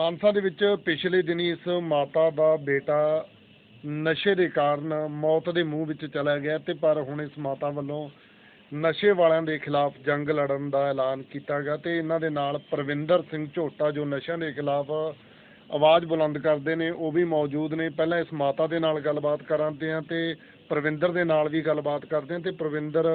ਮਾਨਸਾ ਦੇ ਵਿੱਚ ਪਿਛਲੇ ਦਿਨੀ ਇਸ ਮਾਤਾ ਦਾ ਬੇਟਾ ਨਸ਼ੇ ਦੇ ਕਾਰਨ ਮੌਤ ਦੇ ਮੂੰਹ ਵਿੱਚ ਚਲਾ ਗਿਆ ਤੇ ਪਰ ਹੁਣ ਇਸ ਮਾਤਾ ਵੱਲੋਂ ਨਸ਼ੇ ਵਾਲਿਆਂ ਦੇ ਖਿਲਾਫ ਜੰਗ ਲੜਨ ਦਾ ਐਲਾਨ ਕੀਤਾ ਗਿਆ ਤੇ ਇਹਨਾਂ ਦੇ ਨਾਲ ਪ੍ਰਵਿੰਦਰ ਸਿੰਘ ਝੋਟਾ ਜੋ ਨਸ਼ਿਆਂ ਦੇ ਖਿਲਾਫ ਆਵਾਜ਼ ਬੁਲੰਦ ਕਰਦੇ ਨੇ, ਉਹ ਵੀ ਮੌਜੂਦ ਨੇ। ਪਹਿਲਾਂ ਇਸ ਮਾਤਾ ਦੇ ਨਾਲ ਗੱਲਬਾਤ ਕਰਾਂਦੇ ਆ ਤੇ ਪ੍ਰਵਿੰਦਰ ਦੇ ਨਾਲ ਵੀ ਗੱਲਬਾਤ ਕਰਦੇ ਆ ਤੇ ਪ੍ਰਵਿੰਦਰ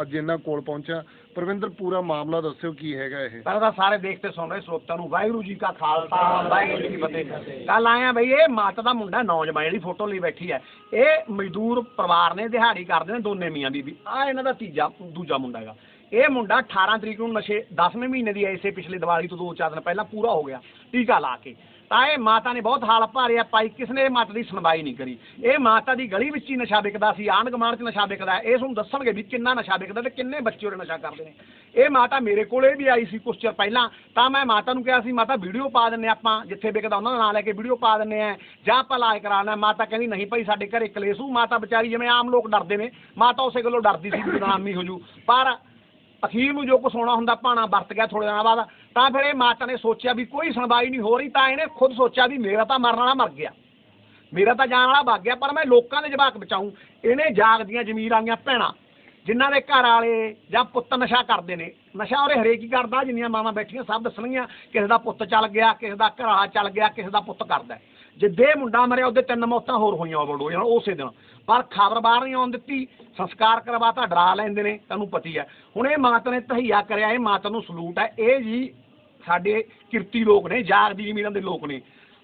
ਅੱਜ ਇਹਨਾਂ ਕੋਲ ਪਹੁੰਚਿਆ। ਪ੍ਰਵਿੰਦਰ, ਪੂਰਾ ਮਾਮਲਾ ਦੱਸਿਓ ਕੀ ਹੈਗਾ ਇਹ? ਪਹਿਲਾਂ ਤਾਂ ਸਾਰੇ ਦੇਖਤੇ ਸੁਣ ਰਹੇ ਸਰੋਤਿਆਂ ਨੂੰ। ਵਾਹਿਗੁਰੂ ਜੀ ਕਾ ਖਾਲਸਾ, ਵਾਹਿਗੁਰੂ ਜੀ ਕੀ ਫਤਿਹ। ਕੱਲ ਆਇਆ ਬਈ, ਇਹ ਮਾਤਾ ਦਾ ਮੁੰਡਾ ਨੌਜਵਾਨ ਜਿਹੜੀ ਫੋਟੋ ਲਈ ਬੈਠੀ ਹੈ। ਇਹ ਮਜ਼ਦੂਰ ਪਰਿਵਾਰ ਨੇ ਦਿਹਾੜੀ ਕਰਦੇ ਨੇ ਦੋਨੇ ਮੀਆਂ ਬੀਬੀ ਆ ਇਹਨਾਂ ਦਾ ਤੀਜਾ, ਦੂਜਾ ਮੁੰਡਾ ਹੈਗਾ। ਇਹ ਮੁੰਡਾ 18 ਤਰੀਕ ਨੂੰ ਨਸ਼ੇ 10ਵੇਂ ਮਹੀਨੇ ਦੀ ਐਸੇ ਪਿਛਲੇ ਦੀਵਾਲੀ ਤੋਂ ਦੋ ਚਾਰ ਦਿਨ ਪਹਿਲਾਂ ਪੂਰਾ ਹੋ ਗਿਆ। ਟੀਕਾ ਲਾ ਕੇ। ਤਾਂ ਇਹ ਮਾਤਾ ਨੇ ਬਹੁਤ ਹਾਲ ਭਾਰਿਆ ਪਾਈ ਕਿਸ ਨੇ ਇਹ ਮਾਤਾ ਦੀ ਸੁਣਵਾਈ ਨਹੀਂ ਕਰੀ? ਇਹ ਮਾਤਾ ਦੀ ਗਲੀ ਵਿੱਚ ਹੀ ਨਸ਼ਾ ਵਿਕਦਾ ਸੀ, ਆਂਢ ਗੁਆਂਢ 'ਚ ਨਸ਼ਾ ਵਿਕਦਾ ਇਸ ਨੂੰ ਦੱਸਣਗੇ ਵੀ ਕਿੰਨਾ ਨਸ਼ਾ ਵਿਕਦਾ ਤੇ ਕਿੰਨੇ ਬੱਚੇ ਉਹਦੇ ਨਸ਼ਾ ਕਰਦੇ ਨੇ। ਇਹ ਮਾਤਾ ਮੇਰੇ ਕੋਲੇ ਵੀ ਆਈ ਸੀ ਕੁਛ ਚਿਰ ਪਹਿਲਾਂ, ਤਾਂ ਮੈਂ ਮਾਤਾ ਨੂੰ ਕਿਹਾ ਸੀ, ਮਾਤਾ ਵੀਡੀਓ ਪਾ ਦਿੰਨੇ ਆਪਾਂ, ਜਿੱਥੇ ਵਿਕਦਾ ਉਹਨਾਂ ਦਾ ਨਾਂ ਲੈ ਕੇ ਵੀਡੀਓ ਪਾ ਦਿੰਨੇ ਆ ਜਾਂ ਆਪਾਂ ਇਲਾਜ ਕਰਾਉਣਾ ਮਾਤਾ ਕਹਿੰਦੀ, ਨਹੀਂ ਭਾਈ, ਸਾਡੇ ਘਰੇ ਕਲੇਸ਼ੂ ਮਾਤਾ ਵਿਚਾਰੀ ਜਿਵੇਂ ਆਮ ਲੋਕ ਡਰਦੇ ਨੇ, ਮਾਤਾ ਉਸੇ ਗੱਲੋਂ ਡਰਦੀ ਸੀ ਵੀ ਬਦਨਾਮੀ ਹੋ ਜੂ। ਪਰ ਅਖੀਰ ਨੂੰ ਜੋ ਕੁਛ ਹੋਣਾ ਹੁੰਦਾ, ਭਾਣਾ ਵਰਤ ਗਿਆ ਥੋੜੇ ਦਿਨਾਂ ਬਾਅਦ, ਤਾਂ ਫਿਰ ਇਹ ਮਾਤਾ ਨੇ ਸੋਚਿਆ ਵੀ ਕੋਈ ਸੁਣਵਾਈ ਨਹੀਂ ਹੋ ਰਹੀ, ਤਾਂ ਇਹਨੇ ਖੁਦ ਸੋਚਿਆ ਵੀ ਮੇਰਾ ਤਾਂ ਮਰਨ ਵਾਲਾ ਮਰ ਗਿਆ। ਮੇਰਾ ਤਾਂ ਜਾਣ ਵਾਲਾ ਵਗ ਗਿਆ, ਪਰ ਮੈਂ ਲੋਕਾਂ ਦੇ ਜਵਾਕ ਬਚਾਉਂ ਇਹਨੇ ਜਾਗਦੀਆਂ ਜ਼ਮੀਰ ਆਈਆਂ ਭੈਣਾਂ, ਜਿਨ੍ਹਾਂ ਦੇ ਘਰ ਵਾਲੇ ਜਾਂ ਪੁੱਤ ਨਸ਼ਾ ਕਰਦੇ ਨੇ। ਨਸ਼ਾ ਉਹਰੇ ਹਰੇਕ ਹੀ ਕਰਦਾ, ਜਿੰਨੀਆਂ ਮਾਵਾਂ ਬੈਠੀਆਂ ਸਭ ਦੱਸਣਗੀਆਂ, ਕਿਸੇ ਦਾ ਪੁੱਤ ਚੱਲ ਗਿਆ, ਕਿਸੇ ਦਾ ਘਰ ਵਾਲਾ ਚੱਲ ਗਿਆ, ਕਿਸੇ ਦਾ ਪੁੱਤ ਕਰਦਾ। ਜਿੱਦੇ ਮੁੰਡਾ ਮਰਿਆ, ਉਹਦੇ ਤਿੰਨ ਮੌਤਾਂ ਹੋਰ ਹੋਈਆਂ ਓਵਰਡੋਜ਼ ਨਾਲ ਉਸੇ ਦਿਨ। ਪਰ ਖਬਰ ਬਾਹਰ ਨਹੀਂ ਆਉਣ ਦਿੱਤੀ, ਸੰਸਕਾਰ ਕਰਵਾਤਾ ਡਰਾ ਲੈਂਦੇ ਨੇ ਤੁਹਾਨੂੰ ਪਤੀ ਹੈ। ਹੁਣ ਇਹ ਮਾਤਾ ਨੇ ਤਹਈਆ ਕਰਿਆ, ਇਹ ਮਾਤਾ ਨੂੰ ਸਲੂਟ ਹੈ। ਇਹ ਜੀ ਸਾਡੇ ਕਿਰਤੀ ਲੋਕ ਨੇ ਜਾਗਦੀ ਜ਼ਮੀਰਾਂ ਦੇ ਲੋਕ ਨੇ।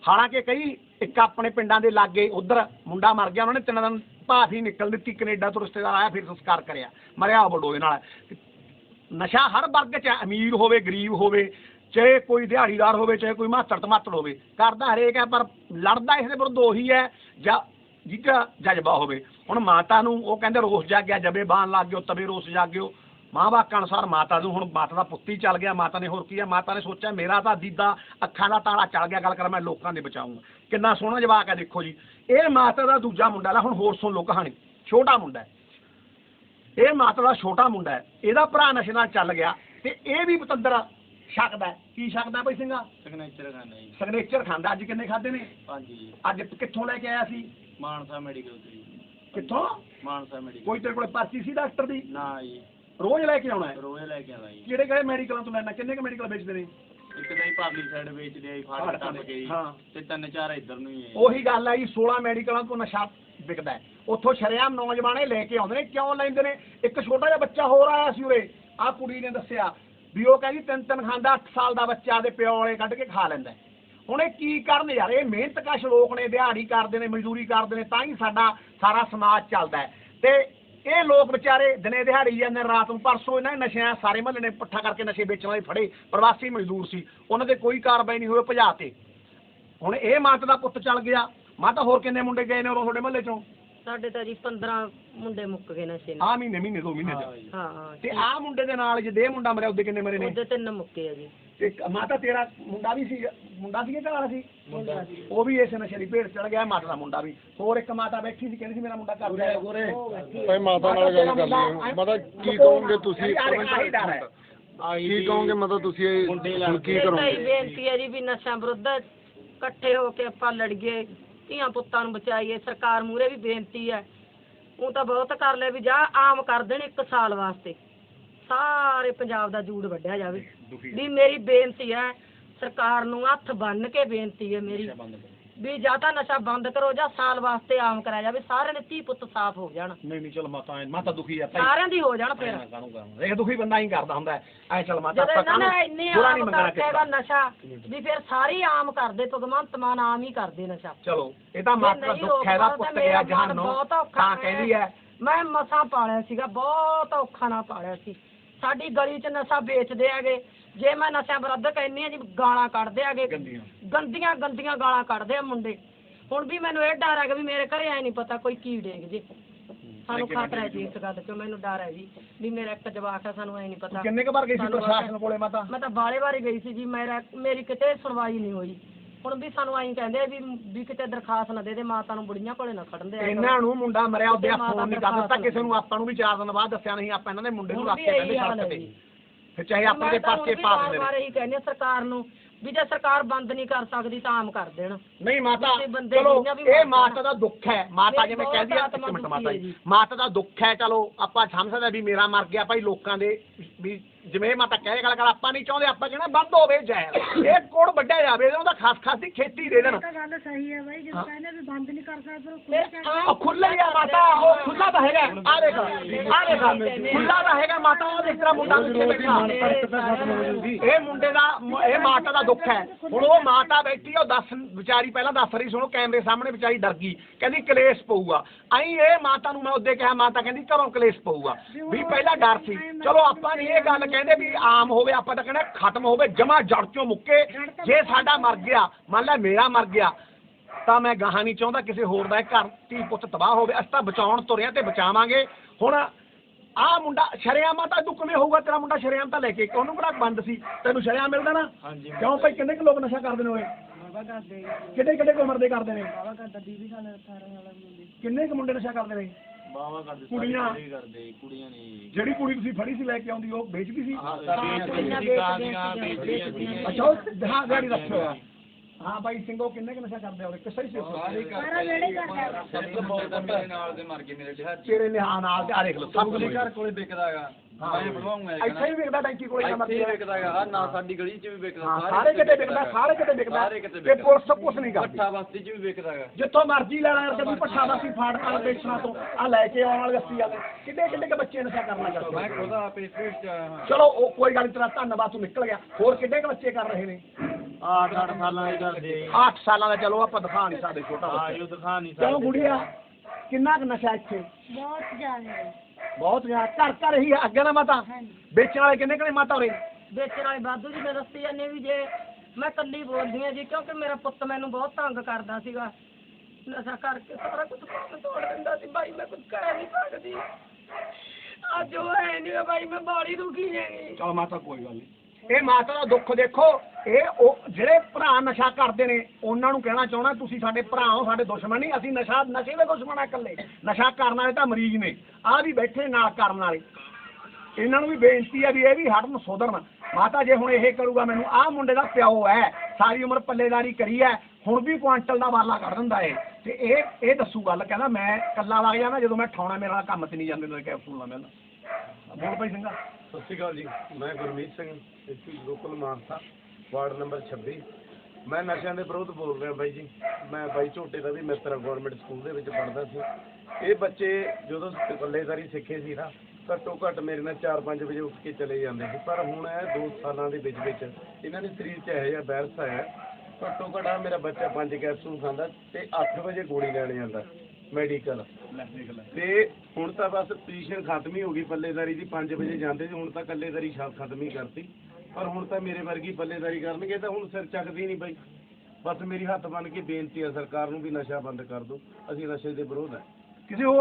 ਹਾਲਾਂਕਿ ਕਈ, ਇੱਕ ਆਪਣੇ ਪਿੰਡਾਂ ਦੇ ਲਾਗੇ ਉਧਰ ਮੁੰਡਾ ਮਰ ਗਿਆ, ਉਹਨਾਂ ਨੇ ਤਿੰਨ ਦਿਨ ਭਾਫੀ ਨਿਕਲ ਦਿੱਤੀ, ਕੈਨੇਡਾ ਤੋਂ ਰਿਸ਼ਤੇਦਾਰ ਆਇਆ, ਫਿਰ ਸੰਸਕਾਰ ਕਰਿਆ। ਮਰਿਆ ਓਵਰਡੋਜ਼ ਨਾਲ। ਨਸ਼ਾ ਹਰ ਵਰਗ 'ਚ ਅਮੀਰ ਹੋਵੇ, ਗਰੀਬ ਹੋਵੇ ਚਾਹੇ ਕੋਈ ਦਿਹਾੜੀਦਾਰ ਹੋਵੇ, ਚਾਹੇ ਕੋਈ ਮਾਤੜ ਤਮਾਤੜ ਹੋਵੇ, ਕਰਦਾ ਹਰੇਕ ਹੈ, ਪਰ ਲੜਦਾ ਇਸ ਦੇ ਵਿਰੁੱਧ ਉਹੀ ਹੈ, ਜਾਂ ਜਿਹਦਾ ਜਜ਼ਬਾ ਹੋਵੇ। ਹੁਣ ਮਾਤਾ ਨੂੰ ਉਹ ਕਹਿੰਦੇ ਰੋਸ ਜਾਗਿਆ, ਜਬੇ ਬਾਣ ਲੱਗ ਗਿਓ ਤਵੇ ਰੋਸ ਜਾਗਿਓ। ਮਾਂ ਬਾਕਾਂ ਅਨੁਸਾਰ ਮਾਤਾ ਨੂੰ ਹੁਣ ਮਾਤਾ ਦਾ ਪੁੱਤ ਹੀ ਚੱਲ ਗਿਆ, ਮਾਤਾ ਨੇ ਹੋਰ ਕੀ ਹੈ? ਮਾਤਾ ਨੇ ਸੋਚਿਆ, ਮੇਰਾ ਤਾਂ ਦੀਦਾ ਅੱਖਾਂ ਦਾ ਤਾਲਾ ਚੱਲ ਗਿਆ, ਗੱਲ ਕਰ ਮੈਂ ਲੋਕਾਂ ਦੇ ਬਚਾਉਂਗਾ ਕਿੰਨਾ ਸੋਹਣਾ ਜਵਾਕ ਹੈ, ਦੇਖੋ ਜੀ। ਇਹ ਮਾਤਾ ਦਾ ਦੂਜਾ ਮੁੰਡਾ ਲਾ ਹੁਣ ਹੋਰ ਸੁਣ ਲਓ ਕਹਾਣੀ। ਛੋਟਾ ਮੁੰਡਾ ਹੈ। ਇਹ ਮਾਤਾ ਦਾ ਛੋਟਾ ਮੁੰਡਾ ਹੈ। ਇਹਦਾ ਭਰਾ ਨਸ਼ੇ ਨਾਲ ਚੱਲ ਗਿਆ ਤੇ ਇਹ ਵੀ ਪਤੰਦਰ ਛਕਦਾ। ਕੀ ਛਕਦਾ ਬਈ ਸਿੰਘਾ? ਸਿਗਨੇਚਰ ਖਾਨਾ ਜੀ। ਸਿਗਨੇਚਰ ਖਾਂਦਾ। ਅੱਜ ਕਿੰਨੇ ਖਾਦੇ ਨੇ? ਹਾਂਜੀ ਅੱਜ ਕਿੱਥੋਂ ਲੈ ਕੇ ਆਇਆ ਸੀ? ਮਾਨਸਾ ਮੈਡੀਕਲ ਤੋਂ ਜੀ। ਕਿੱਥੋਂ? ਮਾਨਸਾ ਮੈਡੀਕਲ ਕੋਈ ਤੇਰੇ ਕੋਲ ਪਰਚੀ ਸੀ ਡਾਕਟਰ ਦੀ? ਨਾ ਜੀ। ਰੋਜ਼ ਲੈ ਕੇ ਆਉਣਾ ਹੈ? ਰੋਜ਼ ਲੈ ਕੇ ਆਉਂਦਾ ਜੀ। ਕਿਹੜੇ ਕਿਹੜੇ ਮੈਡੀਕਲਾਂ ਤੋਂ ਲੈਣਾ? ਕਿੰਨੇ ਕੁ ਮੈਡੀਕਲ ਵੇਚਦੇ ਨੇ? ਇੱਕ ਤਾਂ ਹੀ ਪਰਲੀ ਸਾਈਡ ਵੇਚਦੇ ਆ ਜੀ ਫਾਟਕ ਟੱਪ ਕੇ ਜੀ। ਹਾਂ। ਤੇ ਤਿੰਨ ਚਾਰ ਇੱਧਰ ਨੂੰ ਹੀ ਹੈ ਜੀ। ਉਹੀ ਗੱਲ ਹੈ ਜੀ 16 ਮੈਡੀਕਲਾਂ ਤੋਂ ਨਸ਼ਾ ਵਿਕਦਾ ਉੱਥੋਂ ਸ਼ਰੇਆਮ ਨੌਜਵਾਨੇ ਲੈ ਕੇ ਆਉਂਦੇ ਨੇ। ਕਿਉਂ ਲੈਂਦੇ ਨੇ? ਇੱਕ ਛੋਟਾ ਜਿਹਾ ਬੱਚਾ ਹੋਰ ਆਇਆ ਸੀ ਉਰੇ। ਆਹ ਕੁੜੀ ਨੇ ਦੱਸਿਆ ਵੀ ਉਹ ਕਹਿੰਦੀ ਤਿੰਨ ਤਿੰਨ ਖਾਂਦਾ 8 ਸਾਲ ਦਾ ਬੱਚਾ ਦੇ ਪਿਓ ਵਾਲੇ ਕੱਢ ਕੇ ਖਾ ਲੈਂਦਾ ਹੁਣ ਇਹ ਕੀ ਕਰਨ ਯਾਰ? ਇਹ ਮਿਹਨਤ ਕਸ਼ ਲੋਕ ਨੇ ਦਿਹਾੜੀ ਕਰਦੇ ਨੇ ਮਜ਼ਦੂਰੀ ਕਰਦੇ ਨੇ ਤਾਂ ਹੀ ਸਾਡਾ ਸਾਰਾ ਸਮਾਜ ਚੱਲਦਾ ਹੈ। ਤੇ ਇਹ ਲੋਕ ਵਿਚਾਰੇ ਦਿਨੇ ਦਿਹਾੜੀ ਜਾਂਦੇ ਨੇ, ਰਾਤ ਨੂੰ ਪਰਸੋਂ ਇਹਨਾਂ ਨਸ਼ਿਆਂ ਸਾਰੇ ਮਹੱਲੇ ਨੇ ਪੱਠਾ ਕਰਕੇ ਨਸ਼ੇ ਵੇਚਣ ਵਾਲੇ ਫੜੇ। ਪ੍ਰਵਾਸੀ ਮਜ਼ਦੂਰ ਸੀ। ਉਹਨਾਂ ਤੇ ਕੋਈ ਕਾਰਵਾਈ ਨਹੀਂ ਹੋਈ ਭਜਾ ਤੇ। ਹੁਣ ਇਹ ਮਾਤਾ ਦਾ ਪੁੱਤ ਚੱਲ ਗਿਆ। ਮਾਤਾ ਹੋਰ ਕਿੰਨੇ ਮੁੰਡੇ ਗਏ ਨੇ ਉਰੋਂ ਤੁਹਾਡੇ ਮਹੱਲੇ ਚੋਂ? ਸਾਡੇ ਤਾਂ ਜੀ 15 ਮੁੰਡੇ ਮੁੱਕ ਗਏ ਨਸ਼ੇ ਨਾਲ। ਆਹ ਮਹੀਨੇ ਮਹੀਨੇ ਦੋ ਮਹੀਨੇ ਹਾਂ ਚ। ਹਾਂ ਤੇ ਆਹ ਮੁੰਡੇ ਦੇ ਨਾਲ ਜਿਹਦੇ ਮੁੰਡਾ ਮਰਿਆ ਉਹਦੇ ਕਿੰਨੇ ਮਰੇ ਨੇ? ਉਹਦੇ ਤਿੰਨ ਮੁੱਕੇ ਆ ਜੀ। ਤੇ ਮਾਤਾ ਤੇਰਾ ਮੁੰਡਾ ਵੀ ਸੀ ਮੁੰਡਾ ਸੀ ਕਿ ਘਰ ਵਾਲਾ ਸੀ? ਮੁੰਡਾ ਸੀ। ਉਹ ਵੀ ਇਸੇ ਨਸ਼ੇ ਦੀ ਭੇਟ ਚੜ ਗਿਆ ਮਾਤਾ ਦਾ ਮੁੰਡਾ ਵੀ। ਹੋਰ ਇੱਕ ਮਾਤਾ ਬੈਠੀ ਸੀ ਕਹਿੰਦੀ ਸੀ ਮੇਰਾ ਮੁੰਡਾ ਕਰ ਦਿਆ ਭਾਈ ਮਾਤਾ ਨਾਲ ਗੱਲ ਕਰ ਲਈ ਮਾਤਾ ਕੀ ਕਹੋਗੇ ਤੁਸੀਂ? ਆਹੀ ਡਰ ਹੈ ਆਹੀ ਕੀ ਕਹੋਗੇ? ਮਤਲਬ ਤੁਸੀਂ ਇਹ ਹੁਣ ਕੀ ਕਰੋਗੇ? ਬੇਨਤੀ ਹੈ ਜੀ ਵੀ ਨਸ਼ਿਆਂ ਵਿਰੁੱਧ ਇਕੱਠੇ ਹੋ ਕੇ ਆਪਾਂ ਲੜੀਏ। ਧੀਆਂ ਪੁੱਤਾਂ ਨੂੰ ਬਚਾਈਏ ਸਰਕਾਰ ਮੂਰੇ ਵੀ ਬੇਨਤੀ ਹੈ। ਉਹ ਤਾਂ ਬਹੁਤ ਕਰ ਲਿਆ ਵੀ ਜਾ ਆਮ ਕਰ ਦੇਣ ਇੱਕ ਸਾਲ ਵਾਸਤੇ। ਸਾਰੇ ਪੰਜਾਬ ਦਾ ਜੂੜ ਵੱਢਿਆ ਜਾਵੇ। ਵੀ ਮੇਰੀ ਬੇਨਤੀ ਹੈ ਸਰਕਾਰ ਨੂੰ ਹੱਥ ਬੰਨ ਕੇ ਬੇਨਤੀ ਹੈ ਮੇਰੀ। ਵੀ ਜਾਂ ਤਾਂ ਨਸ਼ਾ ਬੰਦ ਕਰੋ ਜਾਂ ਸਾਲ ਵਾਸਤੇ ਆਮ ਕਰਾਇਆ ਜਾਵੇ ਸਾਰਿਆਂ ਦੇ ਧੀ ਪੁੱਤ ਸਾਫ਼ ਹੋ ਜਾਣ। ਨਹੀਂ ਨਹੀਂ ਚਲ ਮਾਤਾ ਐਂ- ਮਾਤਾ ਦੁਖੀ ਆ ਭਾਈ। ਸਾਰਿਆਂ ਦੀ ਹੋ ਜਾਣ ਫਿਰ। ਕਾਹਨੂੰ ਇਹ ਦੁਖੀ ਬੰਦਾ ਹੀ ਕਰਦਾ ਹੁੰਦਾ ਐ ਚਲ ਮਾਤਾ ਜਦੋਂ ਇਹਨਾਂ ਨੇ ਇੰਨੇ ਬੁਰਾ ਨਹੀਂ ਆਮ ਮੰਗਣਾ ਕਿਸੇ ਨਸ਼ਾ ਵੀ ਫਿਰ ਸਾਰੇ ਹੀ ਆਮ ਕਰਦੇ ਭਗਵੰਤ ਮਾਨ ਆਮ ਹੀ ਕਰਦੇ ਨਸ਼ਾ। ਚਲੋ ਇਹ ਤਾਂ ਮਾਤਾ ਨਹੀਂ ਦੁੱਖ ਹੈ ਦਾ ਰੋਕਦਾ ਪੁੱਤ ਮੇਰਾ ਗਿਆ ਮਨ ਜਹਾਨੋਂ ਬਹੁਤ ਔਖਾ ਤਾਂ। ਕਹਿੰਦੀ ਹੈ। ਮੈਂ ਮਸਾਂ ਪਾਲਿਆ ਸੀਗਾ ਬਹੁਤ ਔਖਾ ਨਾਲ ਪਾਲਿਆ ਸੀ। ਸਾਡੀ ਗਲੀ 'ਚ ਨਸ਼ਾ ਵੇਚਦੇ ਹੈਗੇ। ਜੇ ਮੈਂ ਨਸ਼ਾ ਵਿਰੁੱਧ ਕਹਿੰਨੀ ਆ ਜੀ ਗਾਲਾਂ ਕੱਢਦੇ ਹੈਗੇ। ਗੰਦੀਆਂ। ਗੰਦੀਆਂ ਗਾਲਾਂ ਕੱਢਦੇ ਆ ਮੁੰਡੇ। ਹੁਣ ਵੀ ਮੈਨੂੰ ਇਹ ਡਰ ਹੈਗਾ ਵੀ ਮੇਰੇ ਘਰੇ ਐ ਨਹੀਂ ਪਤਾ ਕੋਈ ਕੀ ਡੇਗ ਜੇ। ਸਾਨੂੰ ਖਤਰਾ ਹੈ ਜੀ ਇਸ ਗੱਲ 'ਚੋਂ ਮੈਨੂੰ ਡਰ ਹੈ ਜੀ ਵੀ ਮੇਰਾ ਇੱਕ ਜਵਾਕ ਹੈ ਸਾਨੂੰ ਐ ਨਹੀਂ ਪਤਾ। ਕਿੰਨੇ ਕੁ ਵਾਰ ਗਈ ਸੀ ਸਾਨੂੰ ਪ੍ਰਸ਼ਾਸਨ ਕੋਲੇ ਮਾਤਾ? ਮੈਂ ਤਾਂ ਬਾਲੇ ਵਾਰੀ ਗਈ ਸੀ ਜੀ ਮੇਰਾ ਮੇਰੀ ਕਿਤੇ ਸੁਣਵਾਈ ਨਹੀਂ ਹੋਈ। ਹੁਣ ਵੀ ਸਾਨੂੰ ਐਂ ਕਹਿੰਦੇ ਆ ਵੀ ਵੀ ਕਿਤੇ ਦਰਖਾਸਤ ਨਾ ਦੇ ਦੇ ਮਾਤਾ ਨੂੰ ਬੁੜੀਆਂ ਕੋਲੇ ਨਾ ਖੜਨ ਦੇ। ਆ ਇਹਨਾਂ ਨੂੰ ਮੁੰਡਾ ਮਰਿਆ ਉਹਦੇ ਮਾਤਾ ਫੋਨ ਨਹੀਂ ਕਰ ਦਿੱਤਾ ਕਿਸੇ ਨੂੰ ਆਪਾਂ ਨੂੰ ਵੀ ਚਾਰ ਦਿਨ ਬਾਅਦ ਦੱਸਿਆ ਨਹੀਂ ਆਪਾਂ ਇਹਨਾਂ ਦੇ ਮੁੰਡੇ ਨੂੰ ਰੱਖ ਕੇ ਕਹਿੰਦੇ ਸੜਕ ਹੈ ਤੇ। ਫਿਰ ਚਾਹੇ ਆਪਣੇ ਦੇ ਪਾਸੇ ਪਾ ਦਿੰਦੇ ਨੇ ਇਹੀ ਕਹਿੰਦੇ ਆ ਸਰਕਾਰ ਨੂੰ ਵੀ ਜੇ ਸਰਕਾਰ ਬੰਦ ਨਹੀਂ ਕਰ ਸਕਦੀ ਤਾਂ ਆਮ ਕਰ ਦੇਣ। ਨਹੀਂ ਮਾਤਾ ਚਲੋ ਇਹ ਮਾਤਾ ਦਾ ਦੁੱਖ ਹੈ। ਮਾਤਾ ਜਿਵੇਂ ਕਹਿੰਦੀ ਆ ਆਤਮਾ ਇੱਕ ਮਿੰਟ ਮਾਤਾ ਹੈ ਜੀ। ਮਾਤਾ ਦਾ ਦੁੱਖ ਹੈ ਚਲੋ ਆਪਾਂ ਸਮਝ ਸਕਦੇ ਹਾਂ ਵੀ ਮੇਰਾ ਮਰ ਗਿਆ ਭਾਈ ਲੋਕਾਂ ਦੇ ਵੀ ਜਿਵੇਂ ਮਾਤਾ ਕਹੇ ਗੱਲ ਕਰ ਆਪਾਂ ਨਹੀਂ ਚਾਹੁੰਦੇ ਆਪਾਂ ਕਹਿੰਦੇ ਬੰਦ ਹੋਵੇ ਜ਼ਹਿਰ ਇਹ ਕੋੜ ਵੱਢਿਆ ਜਾਵੇ ਉਹਦਾ ਖਾਸ ਖਾਸ ਦੀ ਖੇਤੀ ਦੇ ਦੇਣ। ਤਾਂ ਗੱਲ ਸਹੀ ਹੈ ਬਾਈ ਜਦੋਂ ਕਹਿੰਦੇ ਵੀ ਬੰਦ ਨਹੀਂ ਕਰ ਸਕਦੇ ਫਿਰ ਕੋਈ ਆਮ ਉਹ ਖੁੱਲਾ ਹੀ ਆ ਮਾਤਾ ਉਹ ਖੁੱਲਾ ਤਾਂ ਹੈਗਾ। ਆ ਦੇਖ ਆ ਦੇਖ ਖੁੱਲਾ ਤਾਂ ਹੈਗਾ ਮਾਤਾ ਉਹ ਦੇਖ ਤੇਰਾ ਮੁੰਡਾ ਕਿੱਥੇ ਬੈਠਾ। ਇਹ ਮੁੰਡੇ ਦਾ ਇਹ ਮਾਤਾ ਦਾ ਦੁੱਖ ਹੈ। ਹੁਣ ਉਹ ਮਾਤਾ ਬੈਠੀ ਉਹ ਦੱਸ ਵਿਚਾਰੀ ਪਹਿਲਾਂ ਦੱਸ ਰਹੀ ਸੁਣੋ ਕੈਮਰੇ ਸਾਹਮਣੇ ਵਿਚਾਰੀ ਡਰ ਗਈ। ਕਹਿੰਦੀ ਕਲੇਸ਼ ਪਊਗਾ। ਅਈ ਇਹ ਮਾਤਾ ਨੂੰ ਮੈਂ ਉਹਦੇ ਕਿਹਾ ਮਾਤਾ ਕਹਿੰਦੀ ਘਰੋਂ ਕਲੇਸ਼ ਪਊਗਾ। ਵੀ ਪਹਿਲਾਂ ਡਰ ਸੀ। ਚਲੋ ਆਪਾਂ ਨਹੀਂ ਇਹ ਗੱਲ ਕਹਿੰਦੇ ਵੀ ਆਮ ਹੋਵੇ ਆਪਾਂ ਤਾਂ ਕਹਿੰਦੇ ਖਤਮ ਹੋਵੇ ਜਮਾ ਜੜ ਚੋਂ ਮੁੱਕੇ। ਜੇ ਸਾਡਾ ਮਰ ਗਿਆ ਮੰਨ ਲੈ ਮੇਰਾ ਮਰ ਗਿਆ ਤਾਂ ਮੈਂ ਗਾਹਾਂ ਨਹੀਂ ਚਾਹੁੰਦਾ ਕਿਸੇ ਹੋਰ ਦਾ ਘਰ ਧੀ ਪੁੱਤ ਤਬਾਹ ਹੋਵੇ। ਅਸੀਂ ਤਾਂ ਬਚਾਉਣ ਤੁਰਿਆ ਤੇ ਬਚਾਵਾਂਗੇ। ਹੁਣ ਆਹ ਮੁੰਡਾ ਸ਼ਰਿਆਮਾ ਤਾਂ ਤੂੰ ਕਿਵੇਂ ਹੋਊਗਾ ਤੇਰਾ ਮੁੰਡਾ ਸ਼ਰਿਆਮ ਤਾਂ ਲੈ ਕੇ ਉਹਨੂੰ ਕਿਹੜਾ ਬੰਦ ਸੀ? ਤੈਨੂੰ ਸ਼ਰਿਆਮ ਮਿਲਦਾ ਨਾ? ਹਾਂਜੀ ਕਿਉਂ ਭਾਈ ਕਿੰਨੇ ਕੁ ਲੋਕ ਨਸ਼ਾ ਕਰਦੇ ਨੇ ਓਏ? ਕਿੰਨੇ ਕਿੰਨੇ ਕੁ ਉਮਰ ਦੇ ਕਰਦੇ ਨੇ? ਕਿੰਨੇ ਕੁ ਮੁੰਡੇ ਨਸ਼ਾ ਕਰਦੇ ਨੇ? ਕਰਦੇ ਕੁੜੀਆਂ। ਸਾਰੇ ਕਰਦੇ ਕੁੜੀਆਂ ਨਹੀਂ ਜਿਹੜੀ ਕੁੜੀ ਤੁਸੀਂ ਫੜੀ ਸੀ ਲੈ ਕੇ ਆਉਂਦੀ ਉਹ ਵੇਚਦੀ ਸੀ ਹਾਂ ਵੇਚਦੀਆਂ। ਅੱਛਾ ਉਹ ਜਹਾਂ ਗਾੜੀ ਰੱਖਿਆ ਹੋਇਆ ਹਾਂ ਭਾਈ ਸਿੰਘੋ ਕਿੰਨੇ ਕੁ ਨਸ਼ਾ ਕਰਦੇ ਹੋਵੇ ਕਿਸ ਤਰ੍ਹਾਂ ਸੀ ਸਾਰਾ ਵੇੜੇ ਕਰਦਾ ਸਭ ਤੋਂ ਬਹੁਤ ਮੇਰੇ ਨਾਲ ਦੇ ਮਰ ਗਏ ਮੇਰੇ ਦਿਹਾੜੀ ਤੇਰੇ ਨਿਹਾਨ ਨਾਲ ਤੇ ਆ ਦੇਖ ਲਓ ਸਭ ਕੁਝ ਘਰ ਕੋਲੇ ਵਿਕਦਾਗਾ ਮੈਂ ਬਣਵਾਉਂਗਾ ਇੱਥੇ ਵੀ ਵਿਕਦਾ ਟੈਂਕੀ ਕੋਲੇ ਨਾ ਇੱਥੇ ਹੀ ਵਿਕਦਾਗਾ ਆ ਨਾ ਸਾਡੀ ਗਲੀ 'ਚ ਵੀ ਵਿਕਦਾ ਹਾਂ ਸਾਰੇ ਕਿਤੇ ਵਿਕਦਾ ਸਾਰੇ ਕਿਤੇ ਵਿਕਦਾ। ਸਾਰੇ ਕਿਤੇ ਤੇ ਪੁਲਿਸ ਕੁਛ ਨਹੀਂ ਕਰਦੀ। ਪੱਠਾ ਬਸਤੀ 'ਚ ਵੀ ਵਿਕਦਾਗਾ ਜਿੱਥੋਂ ਮਰਜ਼ੀ ਲੈ ਲੈ ਕਦੀ ਪੱਠਾ ਦਾ ਸੀ ਫਾੜ ਨਾਲ ਵੇਚਣਾ ਤੋਂ ਆ ਲੈ ਕੇ ਆਉਣ ਵਾਲੇ ਰਸਤੀ ਵਾਲੇ। ਕਿੰਨੇ ਕਿੰਨੇ ਕੇ ਬੱਚੇ ਨਸ਼ਾ ਕਰਨਾ ਮੈਂ ਕਰਦੇ ਖੁਦ ਆਪ ਇਸ ਵਿੱਚ ਆਇਆ ਹਾਂ। ਚਲੋ ਉਹ ਕੋਈ ਗੱਲ ਨੀ, ਤੇਰਾ ਧੰਨਵਾਦ ਤੂੰ ਨਿਕਲ ਗਿਆ। ਹੋਰ ਕਿੰਨੇ ਕੇ ਬੱਚੇ ਕਰ ਰਹੇ ਨੇ? ਆਠ ਅੱਠ ਸਾਲਾਂ ਦੇ 8 ਸਾਲਾਂ ਦਾ ਚਲੋ ਆਪਾਂ ਦਿਖਾ ਨਹੀਂ ਸਕਦੇ ਛੋਟਾ ਹਾਂ ਜੋ ਦਿਖਾ ਨਹੀਂ ਕਿਉਂ ਗੁੜੀਆ ਕਿੰਨਾ ਕੁ ਨਸ਼ਾ ਇੱਥੇ? ਬਹੁਤ ਜ਼ਿਆਦਾ। ਬਹੁਤ ਜ਼ਿਆਦਾ। ਘਰ ਘਰ ਹੀ ਅੱਗੇ ਨਾ ਮਾਤਾ। ਵੇਚਣ ਵਾਲੇ ਕਿੰਨੇ ਕਿੰਨੇ ਮਾਤਾ ਉਰੇ? ਵੇਚਣ ਵਾਲੇ ਵਾਧੂ ਜੀ ਮੈਂ ਦੱਸੀ ਜਾਂਦੀ ਵੀ ਜੇ ਮੈਂ ਕੱਲੀ ਬੋਲਦੀ ਹਾਂ ਜੀ ਕਿਉਂਕਿ ਮੇਰਾ ਪੁੱਤ ਮੈਨੂੰ ਬਹੁਤ ਤੰਗ ਕਰਦਾ ਸੀਗਾ। ਨਸ਼ਾ ਕਰਕੇ ਸਾਰਾ ਕੁਝ ਕੰਮ ਤੋੜ ਦਿੰਦਾ ਸੀ। ਭਾਈ ਮੈਂ ਕੁਝ ਕਹਿ ਨਹੀਂ ਸਕਦੀ। ਅੱਜ ਉਹ ਹੈ ਨਹੀਂ ਭਾਈ ਮੈਂ ਬਾੜੀ ਦੁਖੀ ਹੈਗੀ। ਚਲੋ ਮਾਤਾ ਕੋਈ ਗੱਲ ਨਹੀਂ ਇਹ ਮਾਤਾ ਦਾ ਦੁੱਖ ਦੇਖੋ, ਇਹ ਉਹ ਜਿਹੜੇ ਭਰਾ ਨਸ਼ਾ ਕਰਦੇ ਨੇ, ਉਹਨਾਂ ਨੂੰ ਕਹਿਣਾ ਚਾਹਣਾ ਤੁਸੀਂ ਸਾਡੇ ਭਰਾ ਹੋ, ਸਾਡੇ ਦੁਸ਼ਮਣ ਨਹੀਂ ਅਸੀਂ ਨਸ਼ਾ, ਨਸ਼ੇ ਦੇ ਦੁਸ਼ਮਣ ਆ ਇਕੱਲੇ। ਨਸ਼ਾ ਕਰਨ ਵਾਲੇ ਤਾਂ ਮਰੀਜ਼ ਨੇ, ਆਹ ਵੀ ਬੈਠੇ ਨਾਲ ਕਰਨ ਵਾਲੇ। ਇਹਨਾਂ ਨੂੰ ਵੀ ਬੇਨਤੀ ਹੈ ਵੀ ਇਹ ਵੀ ਹਟਣ ਸੁਧਰਨ। ਮਾਤਾ, ਜੇ ਹੁਣ ਇਹ ਕਰੂਗਾ ਮੈਨੂੰ, ਆਹ ਮੁੰਡੇ ਦਾ ਪਿਓ ਹੈ, ਸਾਰੀ ਉਮਰ ਪੱਲੇਦਾਰੀ ਕਰੀ ਹੈ, ਹੁਣ ਵੀ ਕੁਆਂਟਲ ਦਾ ਵਾਲਾ ਕੱਢ ਦਿੰਦਾ ਏ। ਤੇ ਇਹ ਇਹ ਦੱਸੂ ਗੱਲ, ਕਹਿੰਦਾ ਮੈਂ ਕੱਲਾ ਵਗ ਜਾਣਾ ਜਦੋਂ ਮੈਂ ਠਾਉਣਾ, ਮੇਰੇ ਨਾਲ ਕੰਮ ਤੇ ਨਹੀਂ ਜਾਂਦੇ ਨੇ ਕੈਪਸੂਲ ਨਾ ਮਿਲਣਾ। ਬੋਲ ਭਾਈ ਸਿੰਘਾ ਸਤਿ ਸ਼੍ਰੀ ਅਕਾਲ ਜੀ। ਮੈਂ ਗੁਰਮੀਤ ਸਿੰਘ, ਇੱਥੇ ਲੋਕਲ ਮਾਨਸਾ, ਵਾਰਡ ਨੰਬਰ 26 ਮੈਂ ਨਸ਼ਿਆਂ ਦੇ ਵਿਰੁੱਧ ਬੋਲ ਰਿਹਾ ਬਾਈ ਜੀ। ਮੈਂ ਬਾਈ ਝੋਟੇ ਦਾ ਵੀ ਮਿੱਤਰ ਗਵਰਨਮੈਂਟ ਸਕੂਲ ਦੇ ਵਿੱਚ ਪੜ੍ਹਦਾ ਸੀ। ਇਹ ਬੱਚੇ ਜਦੋਂ ਇਕੱਲੇਦਾਰੀ ਸਿੱਖੇ ਸੀ ਨਾ, ਘੱਟੋ ਘੱਟ ਮੇਰੇ ਨਾਲ 4-5 ਵਜੇ ਉੱਠ ਕੇ ਚਲੇ ਜਾਂਦੇ ਸੀ। ਪਰ ਹੁਣ ਇਹ 2 ਸਾਲਾਂ ਦੇ ਵਿੱਚ ਵਿੱਚ ਇਹਨਾਂ ਦੇ ਸਰੀਰ 'ਚ ਇਹੋ ਜਿਹਾ ਵਾਇਰਸ ਆਇਆ। ਘੱਟੋ ਘੱਟ ਆਹ ਮੇਰਾ ਬੱਚਾ 5 ਕੈਪਸੂਲ ਖਾਂਦਾ ਤੇ 8 ਵਜੇ ਗੋਲੀ ਲੈਣ ਜਾਂਦਾ। ਮੈਡੀਕਲ ਤੇ ਹੁਣ ਤਾਂ ਬਸ ਪੋਜੀਸ਼ਨ ਖਤਮ ਹੀ ਹੋ ਗਈ ਪੱਲੇਦਾਰੀ ਦੀ 5 ਵਜੇ ਜਾਂਦੇ ਸੀ ਹੁਣ ਤਾਂ ਕੱਲੇਦਾਰੀ ਸ਼ਾਇਦ ਖਤਮ ਹੀ ਕਰਤੀ। ਪਰ ਹੁਣ ਤਾਂ ਮੇਰੇ ਵਰਗੀ ਪੱਲੇਦਾਰੀ ਕਰਨਗੇ ਤਾਂ ਹੁਣ ਸਿਰ ਚੱਕਦੀ ਨਹੀਂ ਬਾਈ। ਬਸ ਮੇਰੀ ਹੱਥ ਬੰਨ ਕੇ ਬੇਨਤੀ ਹੈ ਸਰਕਾਰ ਨੂੰ ਵੀ ਨਸ਼ਾ ਬੰਦ ਕਰ ਦਿਓ। ਅਸੀਂ ਨਸ਼ੇ ਦੇ ਵਿਰੋਧ ਹੈ ਕਿਸੇ ਹੋਰ